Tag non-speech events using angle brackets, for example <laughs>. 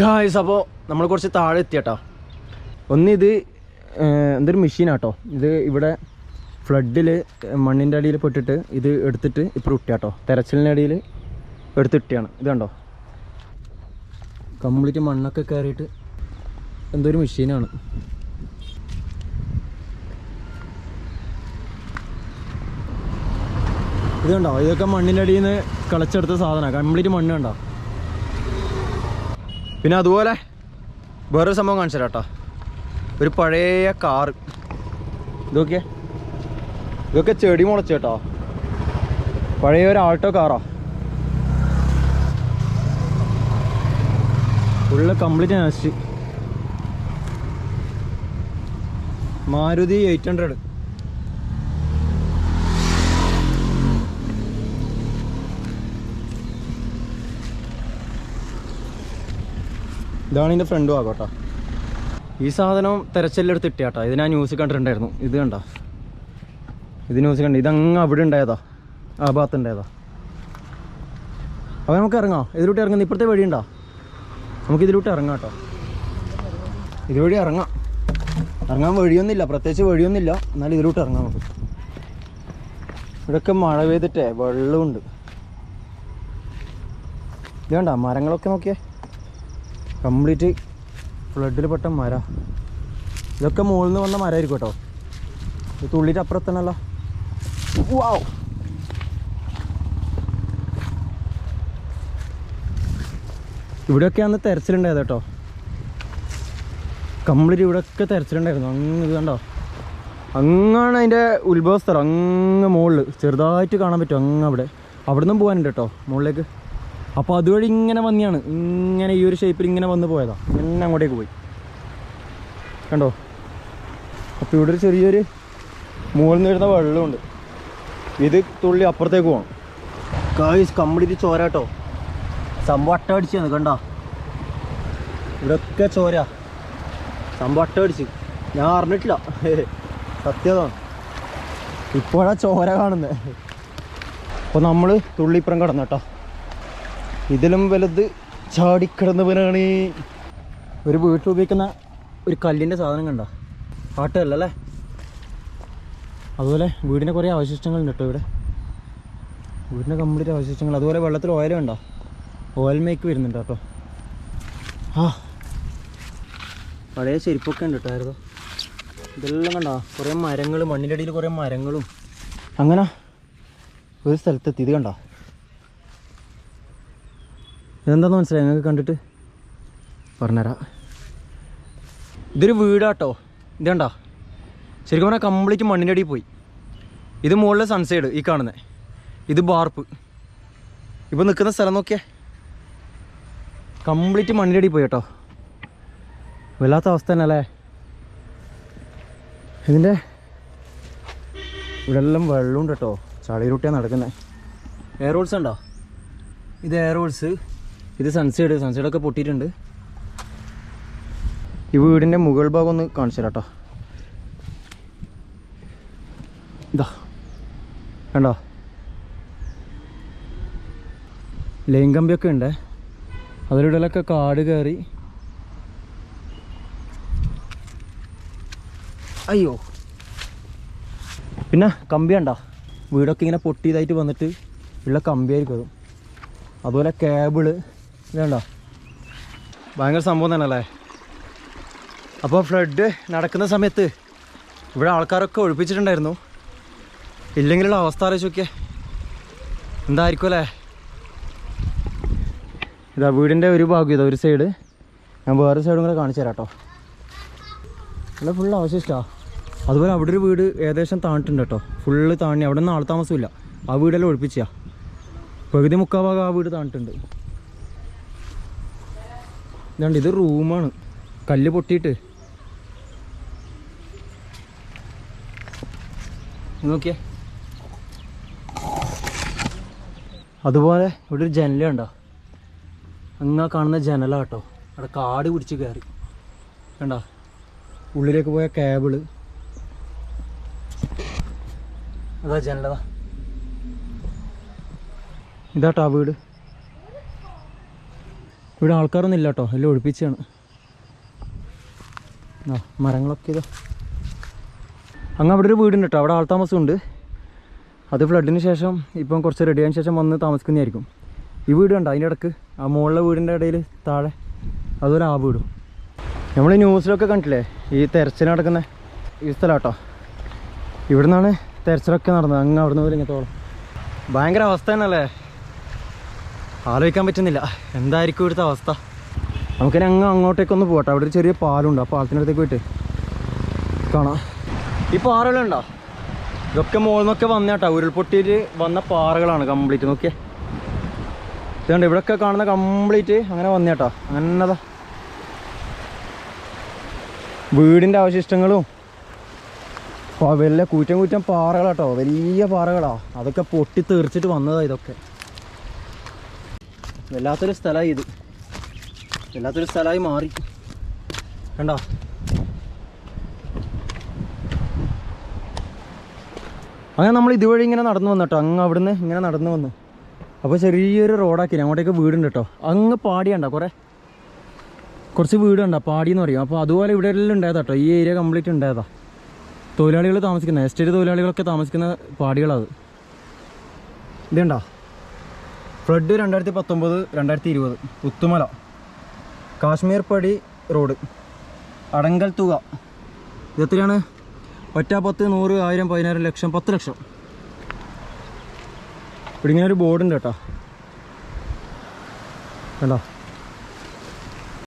Guys അപ്പോൾ നമ്മൾ കുറച്ച് താഴെ എത്തിയട്ടോ. ഒന്നിത് എന്തൊരു മെഷീനാട്ടോ. ഇത് ഇവിടെ ഫ്ലഡിൽ മണ്ണിന്റെ അടിയിൽ പെട്ടിട്ട് ഇത് എടുത്തിട്ട് ഇപ്പോൾ ഇട്ടിയാട്ടോ അടിയിൽ എടുത്തിട്ടിയാണ് ഇത് കണ്ടോ? കംപ്ലീറ്റ് മണ്ണൊക്കെ കയറിയിട്ട് എന്തൊരു മെഷീനാണ്. ഇത് കണ്ടോ? ഇതൊക്കെ മണ്ണിന്റെ അടിയിൽ നിന്ന് കളച്ചെടുത്ത സാധനമാണ് കംപ്ലീറ്റ് മണ്ണ് കണ്ടോ? പിന്നെ അതുപോലെ വേറൊരു സംഭവം കാണിച്ചു കേട്ടോ. ഒരു പഴയ കാറ്. ഇതൊക്കെ ഇതൊക്കെ ചെടി മുളച്ചു കേട്ടോ. പഴയ ഒരു ആൾട്ടോ കാറോ? ഫുള്ള് കംപ്ലീറ്റ് നശിച്ച്. Maruti eight hundred. ഇതാണ് ഇതിന്റെ ഫ്രണ്ട് ഭാഗം കേട്ടോ. ഈ സാധനം തെരച്ചിലെടുത്ത് ഇട്ടിയാട്ടോ ഇത് ഞാൻ ന്യൂസ് കണ്ടിട്ടുണ്ടായിരുന്നു. ഇത് കണ്ട? ഇത് ന്യൂസ് കണ്ട. ഇതങ്ങ് അവിടെ ഉണ്ടായതാ. ആ ഭാഗത്ത് ഉണ്ടായതാ. അപ്പോൾ നമുക്ക് ഇറങ്ങാം. ഇതിലൂട്ട് ഇറങ്ങുന്ന ഇപ്പോഴത്തെ ഉണ്ടോ? നമുക്ക് ഇതിലൂട്ട് ഇറങ്ങാം കേട്ടോ. ഇതുവഴി ഇറങ്ങാം. ഇറങ്ങാൻ വഴിയൊന്നുമില്ല. പ്രത്യേകിച്ച് വഴിയൊന്നുമില്ല. എന്നാലും ഇതിലൂട്ട് ഇറങ്ങാം നമുക്ക്. ഇവിടെയൊക്കെ മഴ പെയ്തിട്ടേ വെള്ളമുണ്ട്. ഇത് വേണ്ട മരങ്ങളൊക്കെ നോക്കിയേ. കംപ്ലീറ്റ് ഫ്ലഡിൽ പെട്ട മര. ഇതൊക്കെ മുകളിൽ നിന്ന് വന്ന മരമായിരിക്കും കേട്ടോ. ഇത് തുള്ളിയിട്ട് അപ്പുറത്തണല്ലോ. വാവ് ഇവിടെയൊക്കെ തെരച്ചിലുണ്ടായത് കേട്ടോ. കംപ്ലീറ്റ് ഇവിടെയൊക്കെ തെരച്ചിലുണ്ടായിരുന്നു. അങ്ങ് ഇത് കണ്ടോ? അങ്ങാണ് അതിന്റെ ഉത്ഭവസ്ഥലം. അങ്ങ് മുകളിൽ ചെറുതായിട്ട് കാണാൻ പറ്റും. അങ്ങ് അവിടെ. അവിടെ നിന്നും പോകാനുണ്ട് കേട്ടോ. മുകളിലേക്ക്. അപ്പോൾ അതുവഴി ഇങ്ങനെ വന്നിയാണ്. ഇങ്ങനെ ഈ ഒരു ഷേപ്പിൽ ഇങ്ങനെ വന്ന് പോയതാ. ഇങ്ങനെ അങ്ങോട്ടേക്ക് പോയി. കണ്ടോ? അപ്പോൾ ഇവിടെ ഒരു ചെറിയൊരു മുകളിൽ നിന്ന് വരുന്ന വെള്ളമുണ്ട്. ഇത് തുള്ളി അപ്പുറത്തേക്ക് പോകണം കായ്സ് കംപ്ലീറ്റ് ചോരാട്ടോ സംഭവം അട്ട അടിച്ചാണ് കണ്ടോ? ഇവിടെയൊക്കെ ചോര. സംഭവം അട്ട അടിച്ച്. ഞാൻ അറിഞ്ഞിട്ടില്ല. <laughs> സത്യതാണ് ഇപ്പോഴാ ചോര കാണുന്നത് അപ്പോൾ നമ്മൾ തുള്ളിപ്പുറം കടന്നു കേട്ടോ. ഇതിലും വലുത് ചാടിക്കിടന്നവനാണ്. ഒരു വീട്ടിൽ ഉപയോഗിക്കുന്ന ഒരു കല്ലിന്റെ സാധനം കണ്ട? പാട്ടല്ലേ അതുപോലെ വീടിന്റെ കുറേ അവശിഷ്ടങ്ങളുണ്ട് കേട്ടോ ഇവിടെ. വീടിന്റെ കംപ്ലീറ്റ് അവശിഷ്ടങ്ങൾ. അതുപോലെ വെള്ളത്തിൽ ഓയിൽ കണ്ടോ? ഓയിൽ മേക്ക് വരുന്നുണ്ട് കേട്ടോ. ആ. പഴയ ചെരുപ്പൊക്കെ ഉണ്ട് കേട്ടോ ഇതെല്ലാം കണ്ടോ? കുറേ മരങ്ങളും മണ്ണിന്റെ അടിയിൽ കുറേ മരങ്ങളും. അങ്ങനെ ഒരു സ്ഥലത്തെത്തി. ഇത് കണ്ടോ? ഇതെന്താന്ന് മനസ്സിലായി? നിങ്ങൾക്ക് കണ്ടിട്ട് പറഞ്ഞുതരാം. ഇതൊരു വീടാട്ടോ. ഇത് കണ്ടോ? ശരിക്കും പറഞ്ഞാൽ കംപ്ലീറ്റ് മണ്ണിന്റെ അടിയിൽ പോയി. ഇത് മുകളിലെ സൺസൈഡ് ഈ കാണുന്നത് ഇത് ബാർപ്പ് ഇപ്പോൾ നിൽക്കുന്ന സ്ഥലം നോക്കിയേ. കംപ്ലീറ്റ് മണ്ണിന്റെ അടിയിൽ പോയി കേട്ടോ. വല്ലാത്ത അവസ്ഥ തന്നെ അല്ലേ? ഇതിന്റെ ഇവിടെ എല്ലാം വെള്ളമുണ്ട് കേട്ടോ. ചളിയിലൂട്ടിയാണ് നടക്കുന്നത് എയർ ഹോൾസ് ഉണ്ടോ? ഇത് എയർ ഹോൾസ് ഇത് സൺസൈഡ് സൺസൈഡ് ഒക്കെ പൊട്ടിയിട്ടുണ്ട്. ഈ വീടിന്റെ മുകൾ ഭാഗം ഒന്ന് കാണിച്ചു കേട്ടോ ഇതാ. കണ്ടോ? ലൈൻ കമ്പിയൊക്കെ ഉണ്ട്. അതിലൂടെയൊക്കെ കാട് കയറി. അയ്യോ. പിന്നെ കമ്പി ഉണ്ടോ വീടൊക്കെ ഇങ്ങനെ പൊട്ടിയതായിട്ട് വന്നിട്ട് ഉള്ള കമ്പിയായിരിക്കും അതും. അതുപോലെ കേബിൾ ഇതുണ്ടോ? ഭയങ്കര സംഭവം തന്നെ അല്ലേ അപ്പോൾ ഫ്ലഡ് നടക്കുന്ന സമയത്ത് ഇവിടെ ആൾക്കാരൊക്കെ ഒഴിപ്പിച്ചിട്ടുണ്ടായിരുന്നു. ഇല്ലെങ്കിലുള്ള അവസ്ഥ ആലോചിച്ച് നോക്കിയേ. എന്തായിരിക്കും അല്ലേ? ഇതാ വീടിന്റെ ഒരു ഭാഗം ഇതാ ഒരു സൈഡ് ഞാൻ വേറെ സൈഡും കൂടെ കാണിച്ചു തരാം കേട്ടോ അല്ല ഫുള്ള് അവശിഷ്ടാ അതുപോലെ അവിടെ ഒരു വീട് ഏകദേശം താണിട്ടുണ്ട് കേട്ടോ. ഫുള്ള് താണി അവിടെ നിന്ന് ആൾ താമസമില്ല. ആ വീടെല്ലാം ഒഴിപ്പിച്ചാ പകുതി മുക്കാൽ ഭാഗം ആ വീട് താണിട്ടുണ്ട് ഇതാണ്ട് ഇത് റൂമാണ്. കല്ല് പൊട്ടിയിട്ട്. നോക്കിയേ. അതുപോലെ ഇവിടെ ഒരു ജനല ഉണ്ടോ അങ്ങാ കാണുന്ന ജനല കേട്ടോ. അവിടെ കാട് പിടിച്ച് കയറി. കണ്ടോ? ഉള്ളിലേക്ക് പോയ കേബിൾ. അതാ ജനലതാ. ഇതാട്ടോ ആ വീട്. ഇവിടെ ആൾക്കാരൊന്നും ഇല്ല കേട്ടോ എല്ലാം ഒഴിപ്പിച്ചാണ്. മരങ്ങളൊക്കെ ഇതാ. അങ്ങ് അവിടെ ഒരു വീടുണ്ട് കേട്ടോ. അവിടെ ആൾ താമസമുണ്ട്. അത് ഫ്ലഡിന് ശേഷം ഇപ്പം കുറച്ച് റെഡി ആയതിനു ശേഷം വന്ന് താമസിക്കുന്നതായിരിക്കും. ഈ വീട് കണ്ടോ? അതിന്റെ ഇടയ്ക്ക്. ആ മുകളിലെ വീടിന്റെ ഇടയിൽ താഴെ അതുപോലെ ആ വീടും. നമ്മൾ ന്യൂസിലൊക്കെ കണ്ടില്ലേ ഈ തെരച്ചിൽ നടക്കുന്ന ഈ സ്ഥലം കേട്ടോ ഇവിടെ നിന്നാണ് തെരച്ചിലൊക്കെ നടന്നത്. അങ്ങ് അവിടെ നിന്ന് ഇങ്ങനത്തോളം ഭയങ്കര അവസ്ഥ തന്നെയല്ലേ? ആലോചിക്കാൻ പറ്റുന്നില്ല. എന്തായിരിക്കും ഇവിടുത്തെ അവസ്ഥ? നമുക്കിനി അങ്ങ് അങ്ങോട്ടേക്കൊന്ന് പോകട്ടെ അവിടെ ഒരു ചെറിയ പാലുണ്ട്. ആ പാലത്തിനടുത്തേക്ക് പോയിട്ട് കാണാം. ഈ പാറകളുണ്ടോ ഇതൊക്കെ മുകളിൽ നിന്നൊക്കെ വന്നേട്ടാ ഉരുൾപൊട്ടിയിൽ വന്ന പാറകളാണ് കംപ്ലീറ്റ് നോക്കിയേ. ഇതുകൊണ്ട് ഇവിടെയൊക്കെ കാണുന്ന കംപ്ലീറ്റ് അങ്ങനെ വന്ന കേട്ടോ. അങ്ങനതാ. വീടിന്റെ അവശിഷ്ടങ്ങളും വലിയ കൂറ്റം കൂറ്റം പാറകളാട്ടോ. വലിയ പാറകളാ. അതൊക്കെ പൊട്ടി തെറിച്ചിട്ട് വന്നതാ ഇതൊക്കെ. വല്ലാത്തൊരു സ്ഥലമായി ഇത്. വല്ലാത്തൊരു സ്ഥലമായി മാറി. കണ്ടോ? അങ്ങനെ നമ്മൾ ഇതുവഴി ഇങ്ങനെ നടന്നു വന്നു കേട്ടോ. അങ്ങ് അവിടുന്ന് ഇങ്ങനെ നടന്നു വന്നു. അപ്പോൾ ചെറിയൊരു റോഡാക്കി അങ്ങോട്ടേക്ക് വീടുണ്ട് കേട്ടോ. അങ്ങ് പാടിയണ്ട കുറേ. കുറച്ച് വീടുണ്ട് പാടി എന്ന് പറയും. അപ്പോൾ അതുപോലെ ഇവിടെ എല്ലാം ഉണ്ടായതാ കേട്ടോ. ഈ ഏരിയ കംപ്ലീറ്റ് ഉണ്ടായതാ. തൊഴിലാളികൾ താമസിക്കുന്ന എസ്റ്റേറ്റ് തൊഴിലാളികളൊക്കെ താമസിക്കുന്ന പാടികളത് ഇതുണ്ടോ? ഫ്ലഡ് രണ്ടായിരത്തി പത്തൊമ്പത് രണ്ടായിരത്തി ഇരുപത് പുത്തുമല കാശ്മീർ പടി റോഡ് അടങ്കൽ തുക. ഇതെത്രയാണ് ഒറ്റ പത്ത് നൂറ് ആയിരം പതിനായിരം ലക്ഷം പത്ത് ലക്ഷം. ഇവിടെ ഇങ്ങനെ ഒരു ബോർഡുണ്ട് കേട്ടോ. കണ്ടോ?